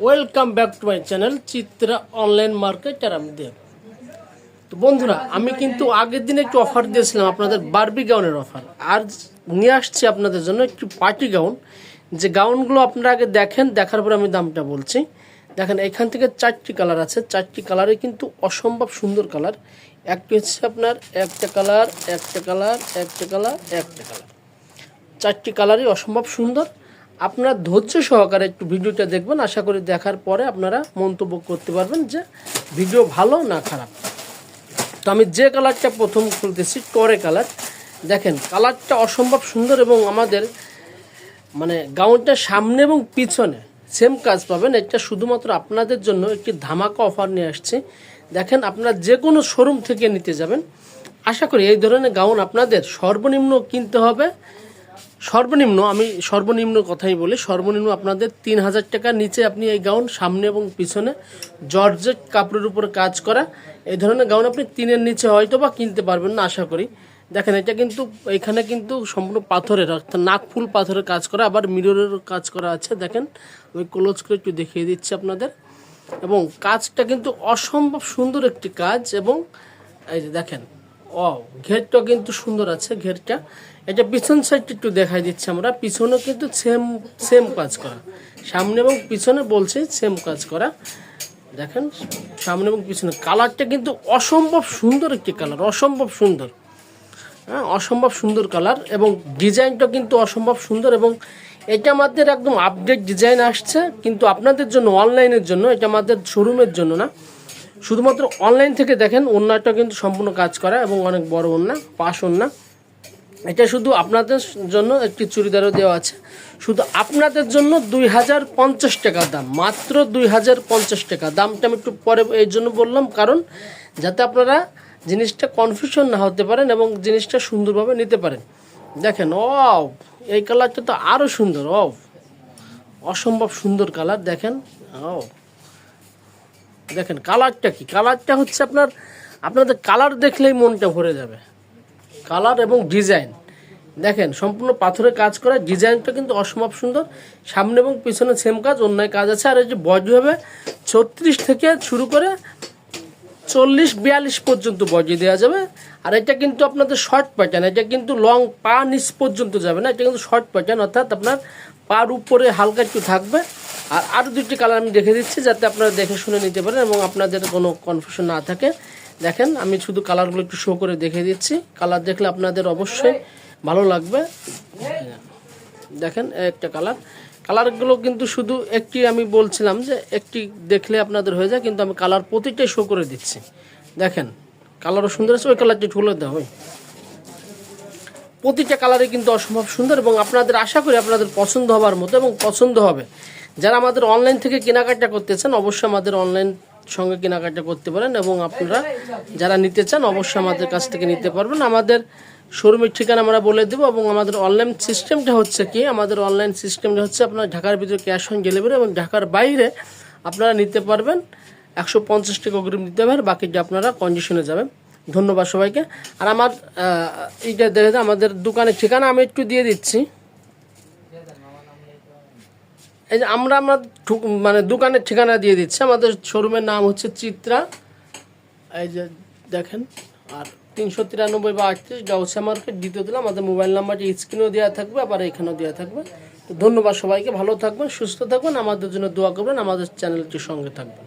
Welcome back to my channel Chitra online market আর আমি দেব। তো বন্ধুরা, আমি কিন্তু আগের দিনে একটু অফার দিয়েছিলাম আপনাদের বার্বি গাউনের অফার আর নিয়ে আসছি আপনাদের জন্য একটু পার্টি গাউন যে গাউনগুলো আপনারা আগে দেখেন, দেখার পরে আমি দামটা বলছি। দেখেন, এখান থেকে চারটি কালার আছে। চারটি কালারে কিন্তু অসম্ভব সুন্দর কালার একটি হচ্ছে আপনার একটা কালার একটা কালার একটা কালার একটা কালার চারটি কালারই অসম্ভব সুন্দর। আপনারা ধৈর্য সহকারে একটু ভিডিওটা দেখবেন। আশা করি দেখার পরে আপনারা মন্তব্য করতে পারবেন যে ভিডিও ভালো না খারাপ। তো আমি যে কালারটা প্রথম খুলতেছি, টরে কালার। দেখেন, কালারটা অসম্ভব সুন্দর এবং আমাদের মানে গাউনটা সামনে এবং পিছনে সেম কাজ পাবেন। এটা শুধুমাত্র আপনাদের জন্য একটি ধামাকা অফার নিয়ে আসছে। দেখেন, আপনারা যে কোনো শোরুম থেকে নিতে যাবেন। আশা করি এই ধরনের গাউন আপনাদের সর্বনিম্ন কিনতে হবে। সর্বনিম্ন, আমি সর্বনিম্ন কথাই বলি, সর্বনিম্ন আপনাদের তিন হাজার টাকার নিচে আপনি এই গাউন সামনে এবং পিছনে জর্জেট কাপড়ের উপর কাজ করা। এই ধরনের গাউন আপনি তিনের নিচে হয়তো বা কিনতে পারবেন না, আশা করি। দেখেন, এটা কিন্তু, এখানে কিন্তু সম্পূর্ণ পাথরের, অর্থাৎ নাকফুল পাথরের কাজ করা, আবার মিররের কাজ করা আছে। দেখেন, আমি ক্লোজ করে একটু দেখিয়ে দিচ্ছি আপনাদের। এবং কাজটা কিন্তু অসম্ভব সুন্দর একটি কাজ এবং, এই যে দেখেন ও ঘেরটা কিন্তু সুন্দর আছে, ঘেরটা। এটা পিছন সাইডটা একটু দেখাই দিচ্ছি আমরা। পিছনে কিন্তু সেম সেম কাজ করা। সামনে এবং পিছনে বলছে সেম কাজ করা। দেখেন, সামনে এবং পিছনে। কালারটা কিন্তু অসম্ভব সুন্দর একটি কালার, অসম্ভব সুন্দর। হ্যাঁ অসম্ভব সুন্দর কালার এবং ডিজাইনটা কিন্তু অসম্ভব সুন্দর এবং এটা আমাদের একদম আপডেট ডিজাইন আসছে, কিন্তু আপনাদের জন্য অনলাইনের জন্য, এটা আমাদের শোরুমের জন্য না। শুধুমাত্র অনলাইন থেকে দেখেন ওন্নাটা কিন্তু সম্পূর্ণ কাজ করা এবং অনেক বড় ওন্না পাশ ওন্না এটা শুধু আপনাদের জন্য একটি চুড়িদারও দেওয়া আছে। শুধু আপনাদের জন্য দুই হাজার পঞ্চাশ টাকা দাম, মাত্র দুই হাজার পঞ্চাশ টাকা। দামটা আমি একটু পরে এই জন্য বললাম, কারণ যাতে আপনারা জিনিসটা কনফিউশন না হতে পারেন এবং জিনিসটা সুন্দরভাবে নিতে পারেন। দেখেন ও এই কালারটা তো আরও সুন্দর ও অসম্ভব সুন্দর কালার দেখেন ও দেখেন কালারটা কি? কালারটা হচ্ছে আপনার, আপনাদের কালার দেখলেই মনটা ভরে যাবে। কালার এবং ডিজাইন। দেখেন, সম্পূর্ণ পাথরের কাজ করা, ডিজাইনটা কিন্তু অসম্ভব সুন্দর। সামনে এবং পিছনে সেম কাজ, অন্যায় কাজ আছে। আর এই যে বডি হবে, ছত্রিশ থেকে শুরু করে চল্লিশ, বিয়াল্লিশ পর্যন্ত বডি দেওয়া যাবে। আর এটা কিন্তু আপনাদের শর্ট প্যাটার্ন এটা কিন্তু লং পা নিচ পর্যন্ত যাবে না, এটা কিন্তু শর্ট প্যাটার্ন অর্থাৎ আপনার পার উপরে হালকা একটু থাকবে। আর আরও দুটি কালার আমি দেখে দিচ্ছি যাতে আপনারা দেখে শুনে নিতে পারেন এবং আপনাদের কোনো কনফিউশন না থাকে। দেখেন, আমি শুধু কালারগুলো একটু শো করে দেখে দিচ্ছি। কালার দেখলে আপনাদের অবশ্যই ভালো লাগবে। দেখেন, একটা কালার কালারগুলো কিন্তু শুধু একটি আমি বলছিলাম যে একটি দেখলে আপনাদের হয়ে যায়, কিন্তু আমি কালার প্রতিটাই শো করে দিচ্ছি। দেখেন কালারও সুন্দর আছে, ওই কালারটি ঠুলে দেওয়া হয় প্রতিটা কালারে কিন্তু অসম্ভব সুন্দর এবং আপনাদের আশা করি আপনাদের পছন্দ হবার মতো এবং পছন্দ হবে। যারা আমাদের অনলাইন থেকে কেনাকাটা করতে চান অবশ্যই আমাদের অনলাইন সঙ্গে কেনাকাটা করতে পারেন এবং আপনারা যারা নিতে চান, অবশ্যই আমাদের কাছ থেকে নিতে পারবেন। আমাদের শোরুমের ঠিকানা আমরা বলে দেবো এবং আমাদের অনলাইন সিস্টেমটা হচ্ছে কি, আমাদের অনলাইন সিস্টেমটা হচ্ছে আপনার ঢাকার ভিতরে ক্যাশ অন ডেলিভারি এবং ঢাকার বাইরে আপনারা নিতে পারবেন। একশো পঞ্চাশ টাকা অগ্রিম দিতে পারবেন বাকিটা আপনারা কন্ডিশনে যাবেন। ধন্যবাদ সবাইকে। আর আমার এইটা দেখে আমাদের দোকানের ঠিকানা আমি একটু দিয়ে দিচ্ছি। এই যে আমরা আমরা মানে দোকানের ঠিকানা দিয়ে দিচ্ছি। আমাদের শোরুমের নাম হচ্ছে চিত্রা। এই যে দেখেন, আর তিনশো তিরানব্বই বা আটত্রিশ ডাউসে মার্কেট, দ্বিতীয় দিলে আমাদের মোবাইল নাম্বারটি স্ক্রিনেও দেওয়া থাকবে, আবার এখানেও দেওয়া থাকবে। তো ধন্যবাদ সবাইকে, ভালো থাকবেন, সুস্থ থাকবেন। আমাদের জন্য দোয়া করবেন, আমাদের চ্যানেলটির সঙ্গে থাকবেন।